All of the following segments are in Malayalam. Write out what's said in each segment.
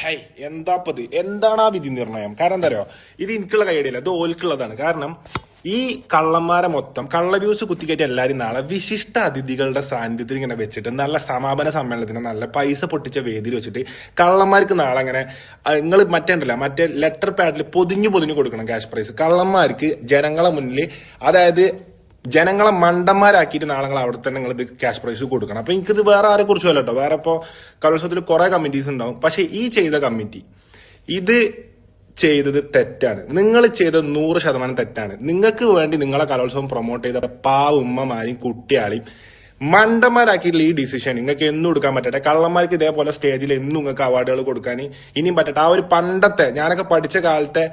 ഹൈ പതി എന്താണ് ആ വിധി നിർണയം? കാരണം എന്താ അറിയോ? ഇത് എനിക്കുള്ള കൈഡിയല്ല ഇത് ഓൽക്കുള്ളതാണ്. കാരണം ഈ കള്ളന്മാരെ മൊത്തം കള്ള വ്യൂസ് കുത്തിക്കയറ്റി എല്ലാവരും നാളെ വിശിഷ്ട അതിഥികളുടെ സാന്നിധ്യത്തിൽ ഇങ്ങനെ വെച്ചിട്ട് നല്ല സമാപന സമ്മേളനത്തിന് നല്ല പൈസ പൊട്ടിച്ച വേദിയിൽ വെച്ചിട്ട് കള്ളന്മാർക്ക് നാളെ അങ്ങനെ നിങ്ങൾ മറ്റേ ഉണ്ടല്ല മറ്റേ ലെറ്റർ പാഡിൽ പൊതിഞ്ഞു പൊതിഞ്ഞു കൊടുക്കണം ക്യാഷ് പ്രൈസ് കള്ളന്മാർക്ക് ജനങ്ങളെ മുന്നിൽ അതായത് ജനങ്ങളെ മണ്ടന്മാരാക്കിയിട്ട് നാളെ അവിടെ തന്നെ നിങ്ങൾ ഇത് ക്യാഷ് പ്രൈസ് കൊടുക്കണം. അപ്പൊ എനിക്കിത് വേറെ ആരെ കുറിച്ചും അല്ല കേട്ടോ വേറെ ഇപ്പോൾ കലോത്സവത്തിൽ കുറെ കമ്മിറ്റീസ് ഉണ്ടാവും. പക്ഷെ ഈ ചെയ്ത കമ്മിറ്റി ഇത് ചെയ്തത് തെറ്റാണ്. നിങ്ങൾ ചെയ്തത് നൂറ് ശതമാനം തെറ്റാണ്. നിങ്ങൾക്ക് വേണ്ടി നിങ്ങളെ കലോത്സവം പ്രൊമോട്ട് ചെയ്ത പാവ ഉമ്മമാരെയും കുട്ടിയാളെയും മണ്ടന്മാരാക്കിയിട്ടുള്ള ഈ ഡിസിഷൻ നിങ്ങൾക്ക് എന്നും എടുക്കാൻ പറ്റട്ടെ. കള്ളന്മാർക്ക് ഇതേപോലെ സ്റ്റേജിൽ എന്നും നിങ്ങൾക്ക് അവാർഡുകൾ കൊടുക്കാൻ ഇനിയും പറ്റട്ടെ. ആ ഒരു പണ്ടത്തെ ഞാനൊക്കെ പഠിച്ച കാലത്തെ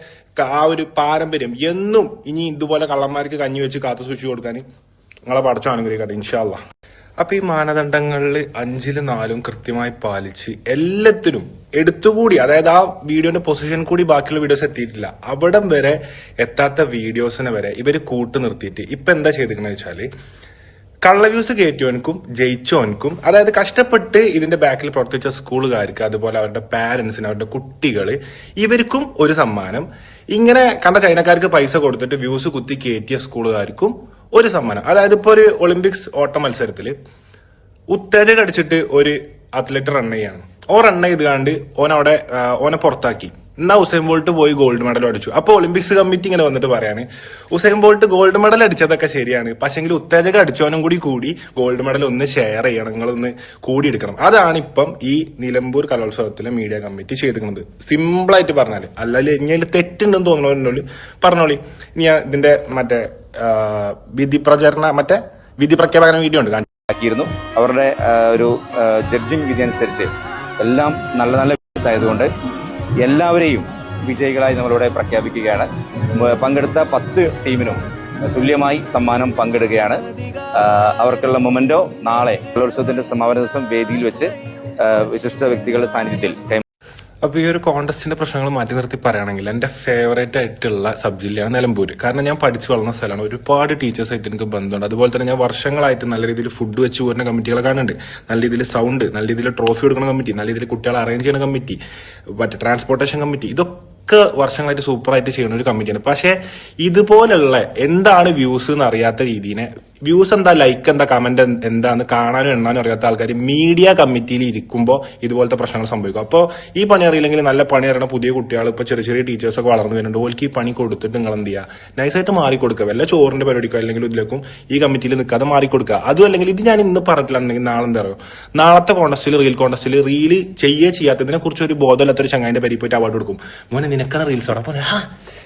ആ ഒരു പാരമ്പര്യം എന്നും ഇനി ഇതുപോലെ കള്ളന്മാർക്ക് കഞ്ഞി വെച്ച് കാത്തു സൂക്ഷിച്ചു കൊടുക്കാൻ നിങ്ങളെ പഠിച്ചു അനുഗ്രഹിക്കട്ടെ ഇൻഷാല്ല അപ്പൊ ഈ മാനദണ്ഡങ്ങളിൽ അഞ്ചിൽ നാലും കൃത്യമായി പാലിച്ച് എല്ലാത്തിനും എടുത്തുകൂടി അതായത് ആ വീഡിയോന്റെ പൊസിഷൻ കൂടി ബാക്കിയുള്ള വീഡിയോസ് എത്തിയിട്ടില്ല. അവിടം വരെ എത്താത്ത വീഡിയോസിനെ വരെ ഇവർ കൂട്ടു നിർത്തിയിട്ട് ഇപ്പൊ എന്താ ചെയ്തിരിക്കണെന്ന് വെച്ചാൽ കള്ളവ്യൂസ് കയറ്റിയവനക്കും ജയിച്ചവനക്കും അതായത് കഷ്ടപ്പെട്ട് ഇതിന്റെ ബാക്കിൽ പ്രവർത്തിച്ച സ്കൂളുകാർക്ക് അതുപോലെ അവരുടെ പാരന്റ്സിന് അവരുടെ കുട്ടികൾ ഇവർക്കും ഒരു സമ്മാനം. ഇങ്ങനെ കണ്ട ചൈനക്കാർക്ക് പൈസ കൊടുത്തിട്ട് വ്യൂസ് കുത്തി കയറ്റിയ സ്കൂളുകാർക്കും ഒരു സമ്മാനം. അതായത് ഇപ്പോൾ ഒരു ഒളിമ്പിക്സ് ഓട്ട മത്സരത്തിൽ ഉത്തേജകം അടിച്ചിട്ട് ഒരു അത്ലറ്റ് റൺ ചെയ്യാണ്. ഓ റൺ ചെയ്ത് കണ്ട് ഓൻ അവിടെ ഓനെ പുറത്താക്കി. എന്നാ ഉസൈൻ ബോൾട്ട് പോയി ഗോൾഡ് മെഡൽ അടിച്ചു. അപ്പൊ ഒളിമ്പിക്സ് കമ്മിറ്റി ഇങ്ങനെ വന്നിട്ട് പറയാണ് ഉസൈൻ ബോൾട്ട് ഗോൾഡ് മെഡൽ അടിച്ചതൊക്കെ ശരിയാണ് പക്ഷെങ്കിൽ ഉത്തേജകം അടിച്ചവനും കൂടി കൂടി ഗോൾഡ് മെഡൽ ഒന്ന് ഷെയർ ചെയ്യണം നിങ്ങളൊന്ന് കൂടി എടുക്കണം അതാണ് ഇപ്പം ഈ നിലമ്പൂർ കലോത്സവത്തിലെ മീഡിയ കമ്മിറ്റി ചെയ്തിരിക്കുന്നത്. സിമ്പിൾ ആയിട്ട് പറഞ്ഞാൽ അല്ലാതെ ഇങ്ങനെ തെറ്റുണ്ടെന്ന് തോന്നണോന്നോളി പറഞ്ഞോളി. ഇനി ഇതിന്റെ മറ്റേ വിധി പ്രചരണ മറ്റേ വിധി പ്രഖ്യാപന വീഡിയോ ഉണ്ട് ആക്കിയിരുന്നു അവരുടെ ഒരു ജഡ്ജിങ് വിധി അനുസരിച്ച് എല്ലാം നല്ല നല്ല ആയതുകൊണ്ട് എല്ലാവരെയും വിജയികളായി നമ്മളിവിടെ പ്രഖ്യാപിക്കുകയാണ്. പങ്കെടുത്ത പത്ത് ടീമിനും തുല്യമായി സമ്മാനം പങ്കിടുകയാണ്. അവർക്കുള്ള മൊമെന്റോ നാളെ കലോത്സവത്തിന്റെ സമാപന ദിവസം വേദിയിൽ വെച്ച് വിശിഷ്ട വ്യക്തികളുടെ സാന്നിധ്യത്തിൽ കൈമാറും. അപ്പൊ ഈ ഒരു കോണ്ടസ്റ്റിന്റെ പ്രശ്നങ്ങൾ മാറ്റി നിർത്തി പറയുകയാണെങ്കിൽ എന്റെ ഫേവറേറ്റ് ആയിട്ടുള്ള സബ് ജില്ലയാണ് നിലമ്പൂര്. കാരണം ഞാൻ പഠിച്ചു വളർന്ന സ്ഥലമാണ്. ഒരുപാട് ടീച്ചേഴ്സ് ആയിട്ട് എനിക്ക് ബന്ധമുണ്ട്. അതുപോലെ തന്നെ ഞാൻ വർഷങ്ങളായിട്ട് നല്ല രീതിയിൽ ഫുഡ് വെച്ച് പോരുന്ന കമ്മിറ്റികളെ കാണുന്നുണ്ട്. നല്ല രീതിയിൽ സൗണ്ട് നല്ല രീതിയിൽ ട്രോഫി കൊടുക്കുന്ന കമ്മിറ്റി നല്ല രീതിയിൽ കുട്ടികളെ അറേഞ്ച് ചെയ്യുന്ന കമ്മിറ്റി മറ്റേ ട്രാൻസ്പോർട്ടേഷൻ കമ്മിറ്റി ഇതൊക്കെ വർഷങ്ങളായിട്ട് സൂപ്പറായിട്ട് ചെയ്യുന്ന ഒരു കമ്മിറ്റിയാണ് പക്ഷേ ഇതുപോലുള്ള എന്താണ് വ്യൂസ് എന്ന് അറിയാത്ത രീതിനെ വ്യൂസ് എന്താ ലൈക്ക് എന്താ കമന്റ് എന്താന്ന് കാണാനും എണ്ണാനും അറിയാത്ത ആൾക്കാർ മീഡിയ കമ്മിറ്റിയിൽ ഇരിക്കുമ്പോൾ ഇതുപോലത്തെ പ്രശ്നങ്ങൾ സംഭവിക്കും. അപ്പോൾ ഈ പണി അറിയില്ലെങ്കിൽ നല്ല പണി അറിയണ പുതിയ കുട്ടികൾ ഇപ്പോൾ ചെറിയ ചെറിയ ടീച്ചേഴ്സ് ഒക്കെ വളർന്നു വരുന്നുണ്ട്. ഓൽക്ക് ഈ പണി കൊടുത്തിട്ട് നിങ്ങൾ എന്ത് ചെയ്യുക നൈസായിട്ട് മാറി കൊടുക്കുക വല്ല ചോറിന്റെ പരിപാടിക്കോ അല്ലെങ്കിൽ ഇതിലേക്കും ഈ കമ്മിറ്റിയിൽ നിൽക്കാതെ മാറി കൊടുക്കുക അതും അല്ലെങ്കിൽ ഇത് ഞാൻ ഇന്ന് പറഞ്ഞിട്ടില്ലെങ്കിൽ നാളെ എന്താ പറയുക നാളത്തെ കോണ്ടസ്റ്റിൽ റീൽ കോണ്ടസ്റ്റിൽ റീൽ ചെയ്യേ ചെയ്യാത്തതിനെ കുറിച്ച് ഒരു ബോധമില്ലാത്തൊരു ചങ്ങായിന്റെ പോയിട്ട് അവാർഡ് കൊടുക്കും. മോനെ നിനക്കാണ് റീൽസ് അവിടെ?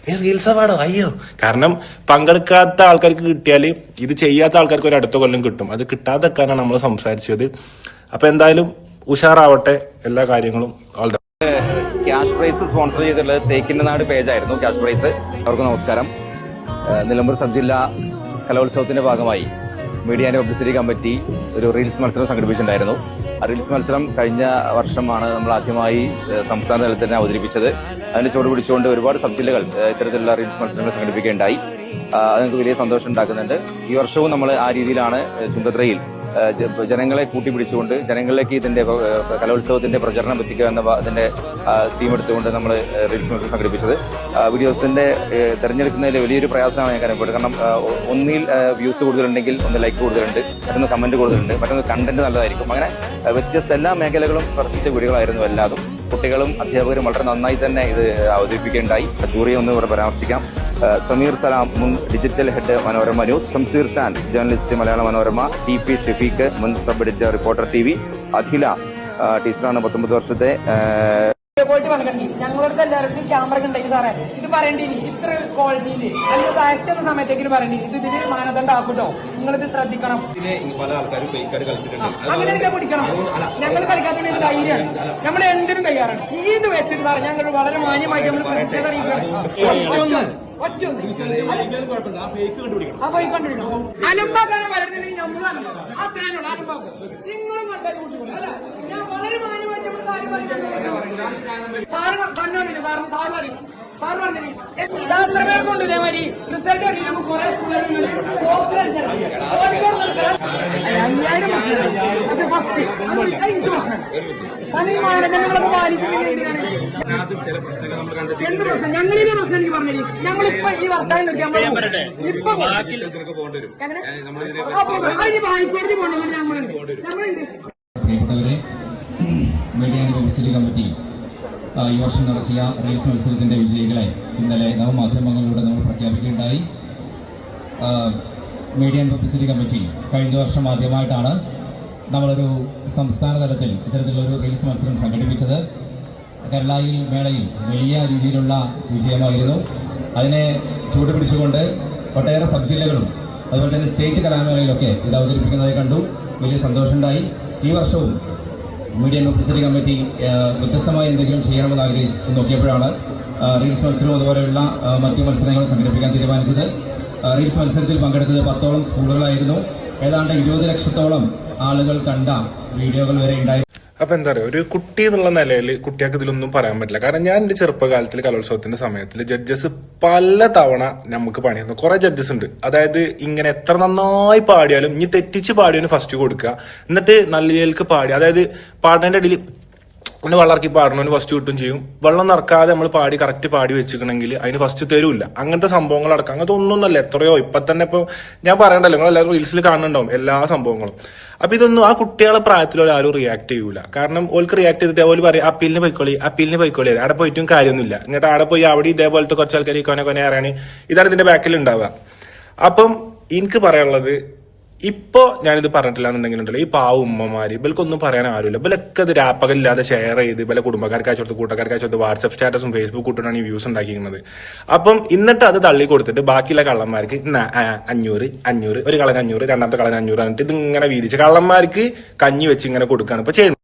അപ്പോൾ റീൽസ് അയ്യോ. കാരണം പങ്കെടുക്കാത്ത ആൾക്കാർക്ക് കിട്ടിയാൽ ഇത് ചെയ്യാത്ത ആൾക്കാർക്ക് ഒരു അടുത്ത കൊല്ലം കിട്ടും. അത് കിട്ടാതെക്കാനാണ് നമ്മൾ സംസാരിച്ചത്. അപ്പൊ എന്തായാലും ഉഷാറാവട്ടെ എല്ലാ കാര്യങ്ങളും. ഓൾ ക്യാഷ് പ്രൈസ് സ്പോൺസർ ചെയ്തിട്ടുള്ളത് തേക്കിന്റെ നാട് പേജായിരുന്നു ക്യാഷ് പ്രൈസ് അവർക്ക് നമസ്കാരം. നിലമ്പൂർ സബ് ജില്ലാ കലോത്സവത്തിന്റെ ഭാഗമായി മീഡിയ ആൻഡ് പബ്ലിസിറ്റി കമ്മിറ്റി ഒരു റീൽസ് മത്സരം സംഘടിപ്പിച്ചിട്ടുണ്ടായിരുന്നു. റീൽസ് മത്സരം കഴിഞ്ഞ വർഷമാണ് നമ്മൾ ആദ്യമായി സംസ്ഥാന തലത്തിൽ തന്നെ അവതരിപ്പിച്ചത്. അതിന്റെ ചുവട് പിടിച്ചുകൊണ്ട് ഒരുപാട് സബ് ജില്ലകൾ ഇത്തരത്തിലുള്ള റീൽസ് മത്സരങ്ങൾ സംഘടിപ്പിക്കുകയുണ്ടായി. അത് നമുക്ക് വലിയ സന്തോഷം ഉണ്ടാക്കുന്നുണ്ട്. ഈ വർഷവും നമ്മൾ ആ രീതിയിലാണ് ചുന്തത്രയിൽ ജനങ്ങളെ കൂട്ടിപ്പിടിച്ചുകൊണ്ട് ജനങ്ങളിലേക്ക് ഇതിന്റെ കലോത്സവത്തിന്റെ പ്രചരണം എത്തിക്കുക എന്ന അതിന്റെ തീം എടുത്തുകൊണ്ട് നമ്മൾ റീൽസ് മത്സരം സംഘടിപ്പിച്ചത്. വീഡിയോസിന്റെ തെരഞ്ഞെടുക്കുന്നതിൽ വലിയൊരു പ്രയാസമാണ് ഞാൻ കരുതുന്നത്. കാരണം ഒന്നിൽ വ്യൂസ് കൂടുതലുണ്ടെങ്കിൽ ഒന്ന് ലൈക്ക് കൂടുതലുണ്ട് മറ്റൊന്ന് കമന്റ് കൂടുതലുണ്ട് മറ്റൊന്ന് കണ്ടന്റ് നല്ലതായിരിക്കും. അങ്ങനെ വ്യത്യസ്ത എല്ലാ മേഖലകളും പ്രവർത്തിച്ച വീഡിയോകളായിരുന്നു എല്ലാതും. കുട്ടികളും അധ്യാപകരും വളരെ നന്നായി തന്നെ ഇത് അവതരിപ്പിക്കുകയുണ്ടായി. ജൂറിയെ ഒന്ന് ഇവിടെ പരാമർശിക്കാം. സമീർ സലാം മുൻ digital head Manorama news Shamseer Shan journalist Malayala Manorama T P Shafeeq മുൻ sub editor reporter T V Akhila ടീച്ചറാണ് പത്തൊമ്പത് വർഷത്തെ ആ, പോയിട്ട് വന്നിട്ടുണ്ട് ഞങ്ങളടുത്ത് എല്ലാവർക്കും ക്യാമറ ഉണ്ടെങ്കിൽ സാറേ. ഇത് പറയേണ്ടി ഇത്ര ക്വാളിറ്റിയിൽ അല്ലെങ്കിൽ അയച്ചെന്ന സമയത്തേക്ക് പറയേണ്ടി ഇത് ഇതിന് മാനദണ്ഡം നിങ്ങൾ ഇത് ശ്രദ്ധിക്കണം. ഇതിലെ ഈ പല ആൾക്കാരും അങ്ങനെയൊക്കെ പിടിക്കണം. ഞങ്ങൾ കളിക്കാത്തതിന് ഇത് ധൈര്യമാണ്. നമ്മൾ എന്തിനും തയ്യാറാണ് ഇത് വെച്ചിട്ട് സാറേ ഞങ്ങൾ വളരെ മാന്യമായി നമ്മൾ അറിയിക്കണം അലമ്പാക്കാനെ വരണമെങ്കിൽ നമ്മളാണ് അത്രയും അലമ്പാക്കും നിങ്ങളും കണ്ടുപിടിക്കണം അല്ല? ഞാൻ വളരെ മാന്യമായിട്ട് സാറ് കണ്ണോടില്ല സാറിന് സാറ് അറിയും സാർ പറഞ്ഞു ശാസ്ത്രമേള കൊണ്ട് ഇതേമാതിരി റിസൾട്ട് അറിയുമ്പോൾ കുറെ സ്കൂളുകളിൽ പോസ്റ്റർ നിർത്തണം. അയ്യായിരം പക്ഷെ ഫസ്റ്റ് എനിക്ക് പ്രശ്നം ഈ മാനദണ്ഡങ്ങളൊക്കെ കണ്ടിട്ട് എന്ത് പ്രശ്നം? ഞങ്ങളിലെ പ്രശ്നം എനിക്ക് പറഞ്ഞു ഞങ്ങളിപ്പോ ഈ വർത്താനം നോക്കിയാൽ ഇപ്പൊ അതിന് ഹൈക്കോടതി പോകണമെങ്കിൽ ഞങ്ങളുണ്ട് ഞങ്ങളുണ്ട് മീഡിയ ആൻഡ് പബ്ലിസിറ്റി കമ്മിറ്റി ഈ വർഷം നടത്തിയ റേസ് മത്സരത്തിന്റെ വിജയികളെ ഇന്നലെ നവമാധ്യമങ്ങളിലൂടെ നമ്മൾ പ്രഖ്യാപിക്കുകയുണ്ടായി. മീഡിയ ആൻഡ് പബ്ലിസിറ്റി കമ്മിറ്റി കഴിഞ്ഞ വർഷം ആദ്യമായിട്ടാണ് നമ്മളൊരു സംസ്ഥാന തലത്തിൽ ഇത്തരത്തിലൊരു റേസ് മത്സരം സംഘടിപ്പിച്ചത്. കേരളയിൽ മേളയിൽ വലിയ രീതിയിലുള്ള വിജയമായിരുന്നു. അതിനെ ചൂടുപിടിച്ചുകൊണ്ട് ഒട്ടേറെ സബ് ജില്ലകളും അതുപോലെ തന്നെ സ്റ്റേറ്റ് കലാമേളയിലൊക്കെ ഇത് അവതരിപ്പിക്കുന്നതായി കണ്ടു. വലിയ സന്തോഷമുണ്ടായി. ഈ വർഷവും മീഡിയ പബ്ലിസിറ്റി കമ്മിറ്റി വ്യത്യസ്തമായി എന്തെങ്കിലും ചെയ്യണമെന്ന് ആഗ്രഹിച്ച് നോക്കിയപ്പോഴാണ് റീൽസ് മത്സരവും അതുപോലെയുള്ള മറ്റ് മത്സരങ്ങളും സംഘടിപ്പിക്കാൻ തീരുമാനിച്ചത്. റീൽസ് മത്സരത്തിൽ പങ്കെടുത്തത് പത്തോളം സ്കൂളുകളായിരുന്നു. ഏതാണ്ട് ഇരുപത് ലക്ഷത്തോളം ആളുകൾ കണ്ട വീഡിയോകൾ വരെ ഉണ്ടായി അപ്പൊ എന്താ പറയുക ഒരു കുട്ടി എന്നുള്ള നിലയിൽ കുട്ടികൾക്ക് ഇതിലൊന്നും പറയാൻ പറ്റില്ല. കാരണം ഞാൻ എന്റെ ചെറുപ്പകാലത്തിൽ കലോത്സവത്തിന്റെ സമയത്തിൽ ജഡ്ജസ് പല തവണ നമുക്ക് പണി തന്നു കുറെ ജഡ്ജസ് ഉണ്ട്. അതായത് ഇങ്ങനെ എത്ര നന്നായി പാടിയാലും ഇനി തെറ്റിച്ച് പാടിയാലും ഫസ്റ്റ് കൊടുക്കുക. എന്നിട്ട് നല്ല നല്ലയിലേക്ക് പാടി അതായത് പാടേണ്ട ഇടയിൽ പിന്നെ വെള്ളമിറക്കി പാടണവന് ഫസ്റ്റ് കിട്ടും ചെയ്യും. വെള്ളം നിറക്കാതെ നമ്മൾ പാടി കറക്റ്റ് പാടി വെച്ചിട്ടുണ്ടെങ്കിൽ അതിന് ഫസ്റ്റ് തരൂല്ല. അങ്ങനത്തെ സംഭവങ്ങൾ അടക്കം അങ്ങനത്തെ ഒന്നൊന്നല്ല എത്രയോ. ഇപ്പൊ തന്നെ ഇപ്പൊ ഞാൻ പറയണ്ടല്ലോ നിങ്ങൾ എല്ലാവരും റീൽസിൽ കാണുന്നുണ്ടാവും എല്ലാ സംഭവങ്ങളും. അപ്പൊ ഇതൊന്നും ആ കുട്ടികളെ പ്രായത്തിലുള്ള ആരും റിയാക്ട് ചെയ്യൂല. കാരണം ഓൾക്ക് റിയാക്ട് ചെയ്തിട്ട് ഓൽ പറയും ആ പില്ലിന് പോയിക്കോളി ആ പില്ലിന് പോയിക്കോളി. അവിടെ പോയിട്ടും കാര്യമൊന്നുമില്ല. എന്നിട്ട് അവിടെ പോയി അവിടെ ഇതേപോലത്തെ കുറച്ച് ആൾക്കാർ കൊനെ കൊനെ അറിയാണ് ഇതാണ് ഇതിന്റെ ബാക്കിൽ ഉണ്ടാവുക. അപ്പം എനിക്ക് പറയാനുള്ളത് ഇപ്പോ ഞാനിത് പറഞ്ഞിട്ടില്ല എന്നുണ്ടെങ്കിലുണ്ടല്ലോ ഈ പാവ ഉമ്മമാര് ഇവൽക്കൊന്നും പറയാൻ ആരുമില്ല. ഇവലൊക്കെ ഇത് രാപ്പകലില്ലാതെ ഷെയർ ചെയ്ത് ഇവലെ കുടുംബക്കാർക്ക് അയച്ചു കൊടുത്ത് കൂട്ടുകാർക്ക് അയച്ചു കൊടുത്ത് വാട്സപ്പ് സ്റ്റാറ്റസും ഫേസ്ബുക്ക് കൂട്ടാണ് ഈ വ്യൂസ് ഉണ്ടാക്കിയിരുന്നത് അപ്പം എന്നിട്ട് അത് തള്ളി കൊടുത്തിട്ട് ബാക്കിയുള്ള കള്ളന്മാർക്ക് അഞ്ഞൂറ് അഞ്ഞൂറ് ഒരു കളൻ അഞ്ഞൂറ് രണ്ടാമത്തെ കളൻ അഞ്ഞൂറ് എന്നിട്ട് ഇത് ഇങ്ങനെ വീതിച്ച് കള്ളന്മാർക്ക് കഞ്ഞി വെച്ച് ഇങ്ങനെ കൊടുക്കുകയാണ് ഇപ്പൊ ചെയ്യുന്നത്